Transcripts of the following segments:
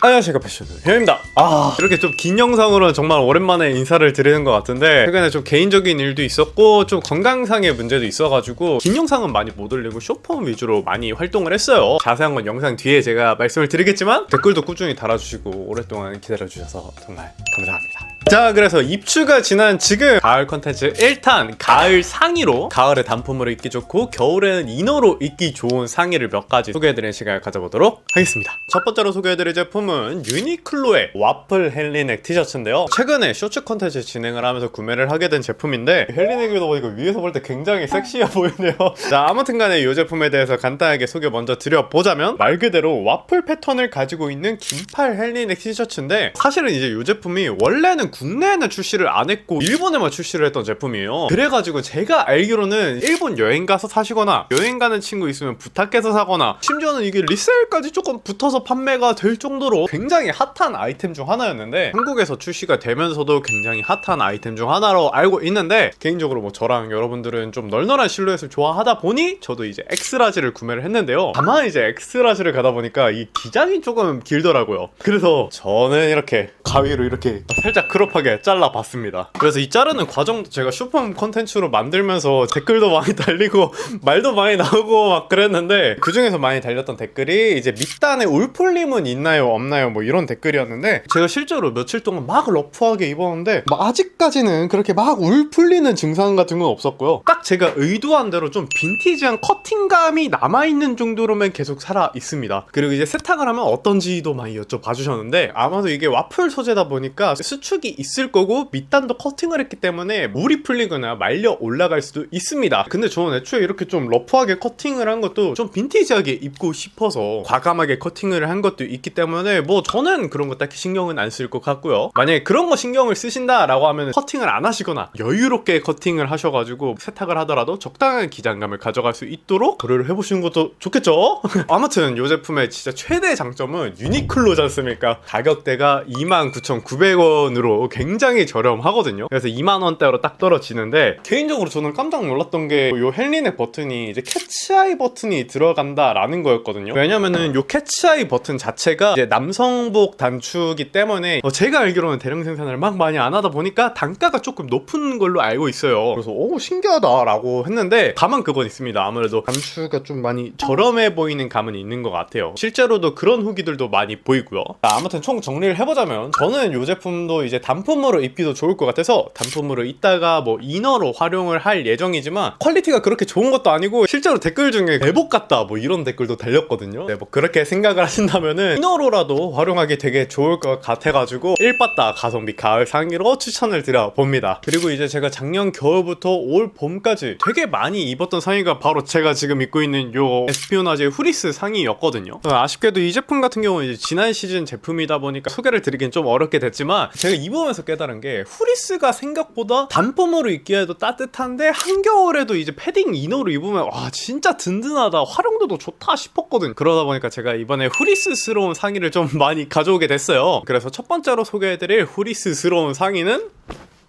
안녕하십니까 패션의 혜입니다. 아 이렇게 좀 긴 영상으로는 정말 오랜만에 인사를 드리는 것 같은데 최근에 좀 개인적인 일도 있었고 좀 건강상의 문제도 있어가지고 긴 영상은 많이 못 올리고 쇼폼 위주로 많이 활동을 했어요. 자세한 건 영상 뒤에 제가 말씀을 드리겠지만 댓글도 꾸준히 달아주시고 오랫동안 기다려주셔서 정말 감사합니다 자 그래서 입추가 지난 지금 가을 컨텐츠 1탄 가을 상의로 가을에 단품으로 입기 좋고 겨울에는 이너로 입기 좋은 상의를 몇 가지 소개해드리는 시간을 가져보도록 하겠습니다. 첫 번째로 소개해드릴 제품은 유니클로의 와플 헬리넥 티셔츠인데요. 최근에 쇼츠 컨텐츠 진행을 하면서 구매를 하게 된 제품인데 헬리넥이다 보니까 위에서 볼 때 굉장히 섹시해 보이네요. 자 아무튼 간에 이 제품에 대해서 간단하게 소개 먼저 드려보자면 말 그대로 와플 패턴을 가지고 있는 긴팔 헬리넥 티셔츠인데 사실은 이제 이 제품이 원래는 국내에는 출시를 안 했고 일본에만 출시를 했던 제품이에요. 그래가지고 제가 알기로는 일본 여행 가서 사시거나 여행 가는 친구 있으면 부탁해서 사거나 심지어는 이게 리셀까지 조금 붙어서 판매가 될 정도로 굉장히 핫한 아이템 중 하나였는데 한국에서 출시가 되면서도 굉장히 핫한 아이템 중 하나로 알고 있는데 개인적으로 뭐 저랑 여러분들은 좀 널널한 실루엣을 좋아하다 보니 저도 이제 엑스라지를 구매를 했는데요. 다만 이제 엑스라지를 가다 보니까 이 기장이 조금 길더라고요. 그래서 저는 이렇게 가위로 이렇게 살짝 크롭하게 잘라봤습니다. 그래서 이 자르는 과정도 제가 슈퍼 컨텐츠로 만들면서 댓글도 많이 달리고 말도 많이 나오고 막 그랬는데 그 중에서 많이 달렸던 댓글이 이제 밑단에 울풀림은 있나요 없나요 뭐 이런 댓글이었는데 제가 실제로 며칠 동안 막 러프하게 입었는데 뭐 아직까지는 그렇게 막 울풀리는 증상 같은 건 없었고요. 딱 제가 의도한 대로 좀 빈티지한 커팅감이 남아있는 정도로만 계속 살아 있습니다. 그리고 이제 세탁을 하면 어떤지도 많이 여쭤봐 주셨는데 아마도 이게 와플 소재다 보니까 수축이 있을 거고 밑단도 커팅을 했기 때문에 물이 풀리거나 말려 올라갈 수도 있습니다 근데 저는 애초에 이렇게 좀 러프하게 커팅을 한 것도 좀 빈티지하게 입고 싶어서 과감하게 커팅을 한 것도 있기 때문에 뭐 저는 그런 거 딱히 신경은 안 쓸 것 같고요 만약에 그런 거 신경을 쓰신다 라고 하면 커팅을 안 하시거나 여유롭게 커팅을 하셔가지고 세탁을 하더라도 적당한 기장감을 가져갈 수 있도록 고려를 해보시는 것도 좋겠죠? 아무튼 이 제품의 진짜 최대 장점은 유니클로지 않습니까? 가격대가 29,900원으로 굉장히 저렴하거든요. 그래서 2만 원대로 딱 떨어지는데 개인적으로 저는 깜짝 놀랐던 게이 헬리넥 버튼이 이제 캐치아이 버튼이 들어간다라는 거였거든요. 왜냐면은 이 캐치아이 버튼 자체가 이제 남성복 단추기 때문에 어, 제가 알기로는 대량 생산을 막 많이 안 하다 보니까 단가가 조금 높은 걸로 알고 있어요. 그래서 오 신기하다라고 했는데 다만 그건 있습니다. 아무래도 단추가 좀 많이 저렴해 보이는 감은 있는 것 같아요. 실제로도 그런 후기들도 많이 보이고요. 자, 아무튼 총 정리를 해보자면 저는 이 제품도 이제 단품으로 입기도 좋을 것 같아서 단품으로 입다가 뭐 이너로 활용을 할 예정이지만 퀄리티가 그렇게 좋은 것도 아니고 실제로 댓글 중에 대복 같다 뭐 이런 댓글도 달렸거든요. 네, 뭐 그렇게 생각을 하신다면은 이너로라도 활용하기 되게 좋을 것 같아가지고 일바따 가성비 가을 상의로 추천을 드려봅니다. 그리고 이제 제가 작년 겨울부터 올 봄까지 되게 많이 입었던 상의가 바로 제가 지금 입고 있는 요 에스피오나제 후리스 상의였거든요. 어, 아쉽게도 이 제품 같은 경우는 지난 시즌 제품이다 보니까 소개를 드리긴 좀 어렵게 됐지만 제가 입 으면서 깨달은 게 후리스가 생각보다 단품으로 입기에도 따뜻한데 한겨울에도 이제 패딩 이너로 입으면 와 진짜 든든하다. 활용도도 좋다 싶었거든. 그러다 보니까 제가 이번에 후리스스러운 상의를 좀 많이 가져오게 됐어요. 그래서 첫 번째로 소개해드릴 후리스스러운 상의는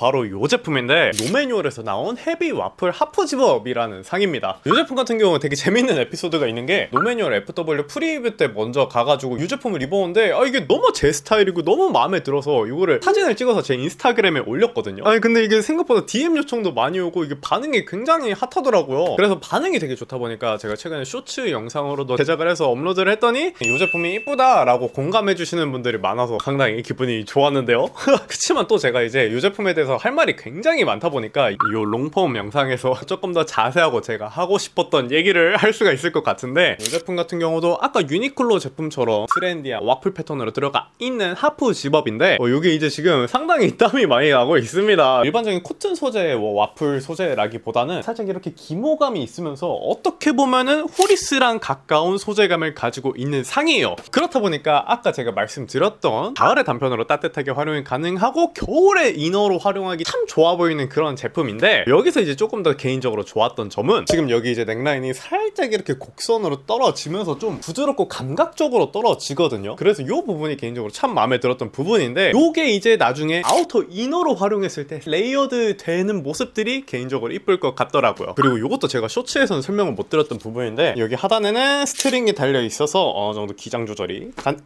바로 이 제품인데 노매뉴얼에서 나온 헤비 와플 하프 집업이라는 상입니다. 이 제품 같은 경우는 되게 재밌는 에피소드가 있는 게 노매뉴얼 FW 프리뷰 때 먼저 가가지고 이 제품을 입었는데 아 이게 너무 제 스타일이고 너무 마음에 들어서 이거를 사진을 찍어서 제 인스타그램에 올렸거든요. 아니 근데 이게 생각보다 DM 요청도 많이 오고 이게 반응이 굉장히 핫하더라고요. 그래서 반응이 되게 좋다 보니까 제가 최근에 쇼츠 영상으로도 제작을 해서 업로드를 했더니 이 제품이 이쁘다라고 공감해 주시는 분들이 많아서 상당히 기분이 좋았는데요. 그치만 또 제가 이제 이 제품에 대해서 할 말이 굉장히 많다 보니까 이 롱폼 영상에서 조금 더 자세하고 제가 하고 싶었던 얘기를 할 수가 있을 것 같은데 이 제품 같은 경우도 아까 유니클로 제품처럼 트렌디한 와플 패턴으로 들어가 있는 하프 집업인데 어, 이게 이제 지금 상당히 땀이 많이 나고 있습니다. 일반적인 코튼 소재의 뭐 와플 소재라기보다는 살짝 이렇게 기모감이 있으면서 어떻게 보면은 후리스랑 가까운 소재감을 가지고 있는 상이에요. 그렇다 보니까 아까 제가 말씀드렸던 가을의 단편으로 따뜻하게 활용이 가능하고 겨울에 이너로 활용 활용하기 참 좋아 보이는 그런 제품인데 여기서 이제 조금 더 개인적으로 좋았던 점은 지금 여기 이제 넥라인이 살짝 이렇게 곡선으로 떨어지면서 좀 부드럽고 감각적으로 떨어지거든요. 그래서 이 부분이 개인적으로 참 마음에 들었던 부분인데 요게 이제 나중에 아우터 이너로 활용했을 때 레이어드 되는 모습들이 개인적으로 이쁠 것 같더라고요. 그리고 이것도 제가 쇼츠에서는 설명을 못 드렸던 부분인데 여기 하단에는 스트링이 달려 있어서 어느 정도 기장 조절이 간...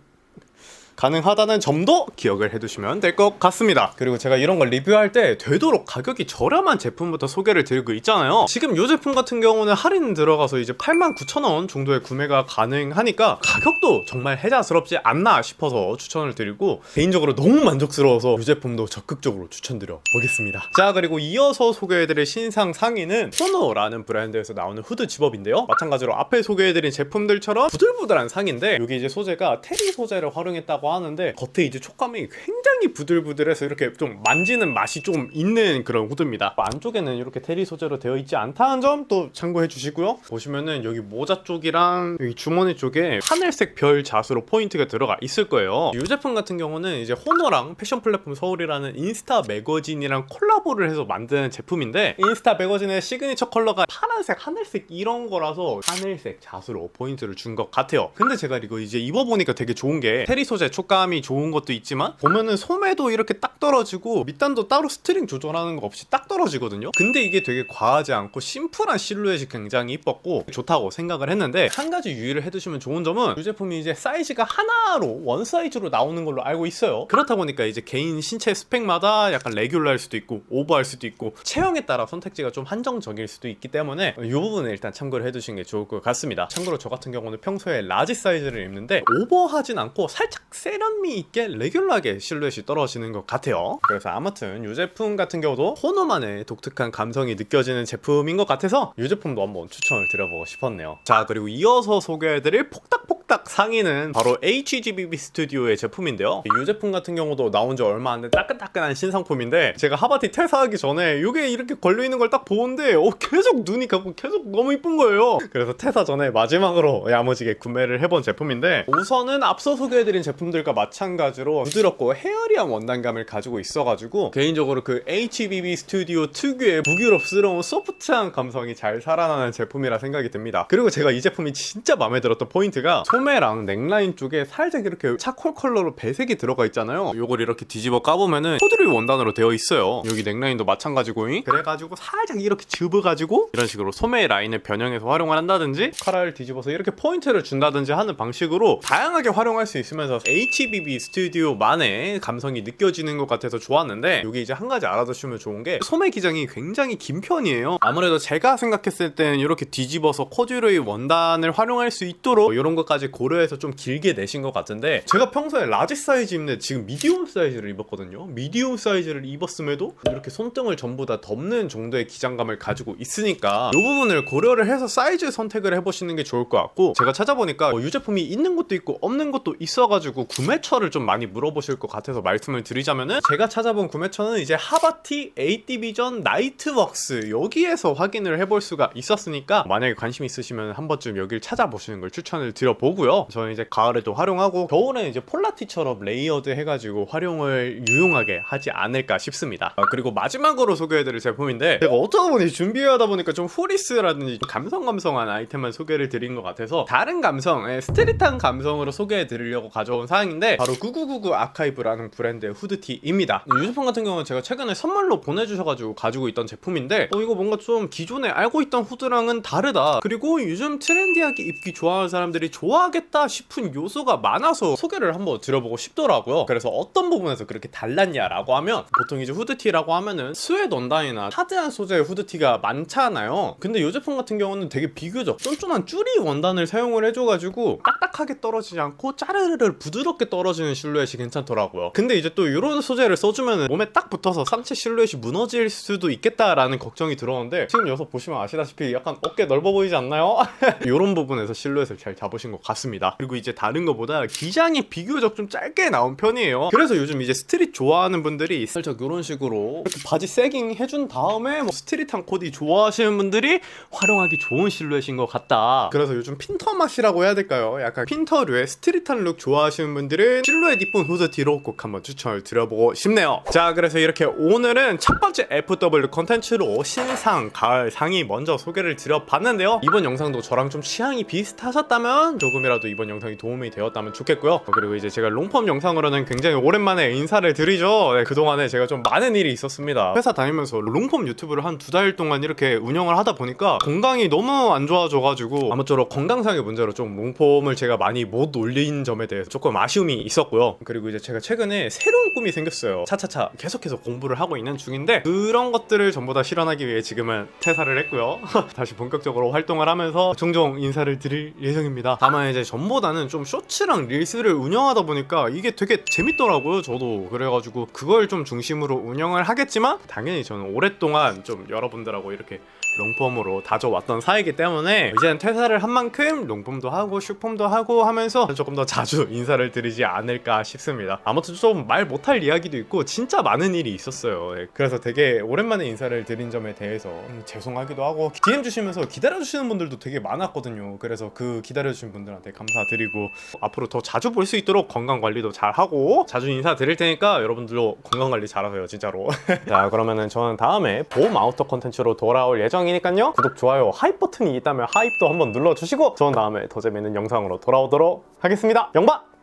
가능하다는 점도 기억을 해두시면 될 것 같습니다. 그리고 제가 이런 걸 리뷰할 때 되도록 가격이 저렴한 제품부터 소개를 드리고 있잖아요. 지금 이 제품 같은 경우는 할인 들어가서 이제 89,000원 정도의 구매가 가능하니까 가격도 정말 혜자스럽지 않나 싶어서 추천을 드리고 개인적으로 너무 만족스러워서 이 제품도 적극적으로 추천드려 보겠습니다. 자 그리고 이어서 소개해드릴 신상 상의는 호노라는 브랜드에서 나오는 후드 집업인데요. 마찬가지로 앞에 소개해드린 제품들처럼 부들부들한 상인데 여기 이제 소재가 테리 소재를 활용했 다고 하는데 겉에 이제 촉감이 굉장히 부들부들해서 이렇게 좀 만지는 맛이 좀 있는 그런 후드입니다. 안쪽에는 이렇게 테리 소재로 되어 있지 않다는 점 또 참고해 주시고요. 보시면은 여기 모자 쪽이랑 여기 주머니 쪽에 하늘색 별 자수로 포인트가 들어가 있을 거예요. 이 제품 같은 경우는 이제 호노랑 패션 플랫폼 서울이라는 인스타 매거진이랑 콜라보를 해서 만든 제품인데 인스타 매거진의 시그니처 컬러가 파란색, 하늘색 이런 거라서 하늘색 자수로 포인트를 준 것 같아요. 근데 제가 이거 이제 입어보니까 되게 좋은 게 테리 소재 촉감이 좋은 것도 있지만 보면은 소매도 이렇게 딱 떨어지고 밑단도 따로 스트링 조절하는 거 없이 딱 떨어지거든요. 근데 이게 되게 과하지 않고 심플한 실루엣이 굉장히 이뻤고 좋다고 생각을 했는데 한 가지 유의를 해두시면 좋은 점은 이 제품이 이제 사이즈가 하나로 원 사이즈로 나오는 걸로 알고 있어요. 그렇다 보니까 이제 개인 신체 스펙마다 약간 레귤러일 수도 있고 오버할 수도 있고 체형에 따라 선택지가 좀 한정적일 수도 있기 때문에 이 부분을 일단 참고를 해두시는 게 좋을 것 같습니다. 참고로 저 같은 경우는 평소에 라지 사이즈를 입는데 오버하진 않고 살짝 세련미 있게 레귤러하게 실루엣이 떨어지는 것 같아요. 그래서 아무튼 이 제품 같은 경우도 호노만의 독특한 감성이 느껴지는 제품인 것 같아서 이 제품도 한번 추천을 드려보고 싶었네요. 자 그리고 이어서 소개해드릴 폭닥폭 닥 상의는 바로 HGBB 스튜디오의 제품인데요. 이 제품 같은 경우도 나온 지 얼마 안 된 따끈따끈한 신상품인데 제가 하바티 퇴사하기 전에 이게 이렇게 걸려있는 걸 딱 보는데 어, 계속 눈이 가고 계속 너무 이쁜 거예요. 그래서 퇴사 전에 마지막으로 야무지게 구매를 해본 제품인데 우선은 앞서 소개해드린 제품들과 마찬가지로 부드럽고 헤어리한 원단감을 가지고 있어가지고 개인적으로 그 HBB 스튜디오 특유의 부기럽스러운 소프트한 감성이 잘 살아나는 제품이라 생각이 듭니다. 그리고 제가 이 제품이 진짜 마음에 들었던 포인트가 소매 랑 넥라인 쪽에 살짝 이렇게 차콜 컬러로 배색이 들어가 있잖아요. 요걸 이렇게 뒤집어 까보면은 코드리 원단으로 되어 있어요. 여기 넥라인도 마찬가지고 그래가지고 살짝 이렇게 집어가지고 이런 식으로 소매 라인을 변형해서 활용을 한다든지 카라를 뒤집어서 이렇게 포인트를 준다든지 하는 방식으로 다양하게 활용할 수 있으면서 HBB 스튜디오만의 감성이 느껴지는 것 같아서 좋았는데 여기 이제 한 가지 알아두시면 좋은 게 소매 기장이 굉장히 긴 편이에요. 아무래도 제가 생각했을 때는 이렇게 뒤집어서 코듀로이 원단을 활용할 수 있도록 이런 것까지 고려해서 좀 길게 내신 것 같은데 제가 평소에 라지 사이즈 입는데 지금 미디움 사이즈를 입었거든요. 미디움 사이즈를 입었음에도 이렇게 손등을 전부 다 덮는 정도의 기장감을 가지고 있으니까 이 부분을 고려를 해서 사이즈 선택을 해보시는 게 좋을 것 같고 제가 찾아보니까 뭐이 제품이 있는 것도 있고 없는 것도 있어가지고 구매처를 좀 많이 물어보실 것 같아서 말씀을 드리자면은 제가 찾아본 구매처는 이제 하바티, 에이디비전, 나이트웍스 여기에서 확인을 해볼 수가 있었으니까 만약에 관심 있으시면 한 번쯤 여길 찾아보시는 걸 추천을 드려보고 요. 저는 이제 가을에도 활용하고 겨울에는 이제 폴라티처럼 레이어드 해가지고 활용을 유용하게 하지 않을까 싶습니다. 아, 그리고 마지막으로 소개해드릴 제품인데 제가 어쩌다 보니 준비하다 보니까 좀 후리스라든지 감성 감성한 아이템만 소개를 드린 것 같아서 다른 감성, 예, 스트릿한 감성으로 소개해드리려고 가져온 사항인데 바로 9999 아카이브라는 브랜드의 후드티입니다. 이 제품 같은 경우는 제가 최근에 선물로 보내주셔가지고 가지고 있던 제품인데 어 이거 뭔가 좀 기존에 알고 있던 후드랑은 다르다. 그리고 요즘 트렌디하게 입기 좋아하는 사람들이 좋아 하겠다 싶은 요소가 많아서 소개를 한번 드려보고 싶더라고요. 그래서 어떤 부분에서 그렇게 달랐냐라고 하면 보통 이제 후드티라고 하면은 스웨트 원단이나 하드한 소재의 후드티가 많잖아요. 근데 이 제품 같은 경우는 되게 비교적 쫀쫀한 쭈리 원단을 사용을 해줘가지고 딱딱하게 떨어지지 않고 짜르르르 부드럽게 떨어지는 실루엣이 괜찮더라고요. 근데 이제 또 이런 소재를 써주면 몸에 딱 붙어서 상체 실루엣이 무너질 수도 있겠다라는 걱정이 들었는데 지금 여기서 보시면 아시다시피 약간 어깨 넓어 보이지 않나요? 이런 부분에서 실루엣을 잘 잡으신 것 같 습니다. 그리고 이제 다른 것보다 기장이 비교적 좀 짧게 나온 편이에요. 그래서 요즘 이제 스트릿 좋아하는 분들이 살짝 이런 식으로 이렇게 바지 세깅 해준 다음에 뭐 스트릿한 코디 좋아하시는 분들이 활용하기 좋은 실루엣인 것 같다. 그래서 요즘 핀터 맛이라고 해야 될까요? 약간 핀터류의 스트릿한 룩 좋아하시는 분들은 실루엣 이쁜 후드티로 꼭 한번 추천을 드려보고 싶네요. 자, 그래서 이렇게 오늘은 첫 번째 FW 컨텐츠로 신상 가을 상의 먼저 소개를 드려봤는데요. 이번 영상도 저랑 좀 취향이 비슷하셨다면 조금 이라도 이번 영상이 도움이 되었다면 좋겠고요. 어, 그리고 이제 제가 롱펌 영상으로는 굉장히 오랜만에 인사를 드리죠. 네, 그동안에 제가 좀 많은 일이 있었습니다. 회사 다니면서 롱펌 유튜브를 한 두 달 동안 이렇게 운영을 하다 보니까 건강이 너무 안 좋아져가지고 아무쪼록 건강상의 문제로 좀 롱폼을 제가 많이 못 올린 점에 대해서 조금 아쉬움이 있었고요. 그리고 이제 제가 최근에 새로운 꿈이 생겼어요. 차차차 계속해서 공부를 하고 있는 중인데 그런 것들을 전부 다 실현하기 위해 지금은 퇴사를 했고요. 다시 본격적으로 활동을 하면서 종종 인사를 드릴 예정입니다. 다만 이제 전보다는 좀 쇼츠랑 릴스를 운영하다 보니까 이게 되게 재밌더라고요. 저도 그래가지고 그걸 좀 중심으로 운영을 하겠지만 당연히 저는 오랫동안 좀 여러분들하고 이렇게 롱폼으로 다져왔던 사이기 때문에 이제는 퇴사를 한 만큼 롱폼도 하고 슈폼도 하고 하면서 조금 더 자주 인사를 드리지 않을까 싶습니다. 아무튼 좀 말 못할 이야기도 있고 진짜 많은 일이 있었어요. 예, 그래서 되게 오랜만에 인사를 드린 점에 대해서 음, 죄송하기도 하고 DM 주시면서 기다려주시는 분들도 되게 많았거든요. 그래서 그 기다려주신 분들한테 감사드리고 앞으로 더 자주 볼 수 있도록 건강 관리도 잘 하고 자주 인사 드릴 테니까 여러분들도 건강 관리 잘하세요 진짜로. 자 그러면은 저는 다음에 보험 아우터 컨텐츠로 돌아올 예정 이니까요. 구독 좋아요 하입 버튼이 있다면 하입도 한번 눌러주시고 저는 다음에 더 재밌는 영상으로 돌아오도록 하겠습니다. 영바.